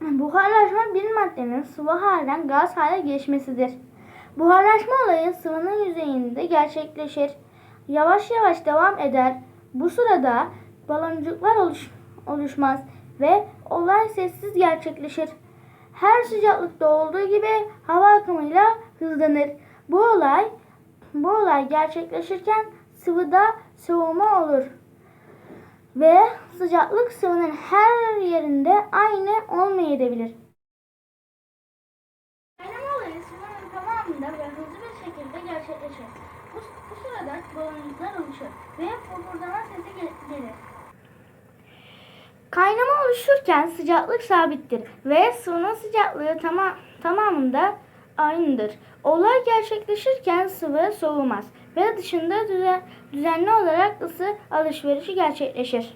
Buharlaşma bir maddenin sıvı halden gaz hale geçmesidir. Buharlaşma olayı sıvının yüzeyinde gerçekleşir. Yavaş yavaş devam eder. Bu sırada baloncuklar oluş- oluşmaz ve olay sessiz gerçekleşir. Her sıcaklıkta olduğu gibi hava akımıyla hızlanır. Bu olay bu olay gerçekleşirken sıvıda soğuma olur ve sıcaklık sıvının her yerinde aynı olmayabilir. Kaynama olayı sıvının tamamında ve hızlı bir şekilde gerçekleşir. Bu, bu sırada baloncuklar oluşur ve fokurdanan sesi gel- gelir. Kaynama oluşurken sıcaklık sabittir ve sıvının sıcaklığı tama- tamamında aynıdır. Olay gerçekleşirken sıvı soğumaz ve dışında düzen- düzenli olarak ısı alışverişi gerçekleşir.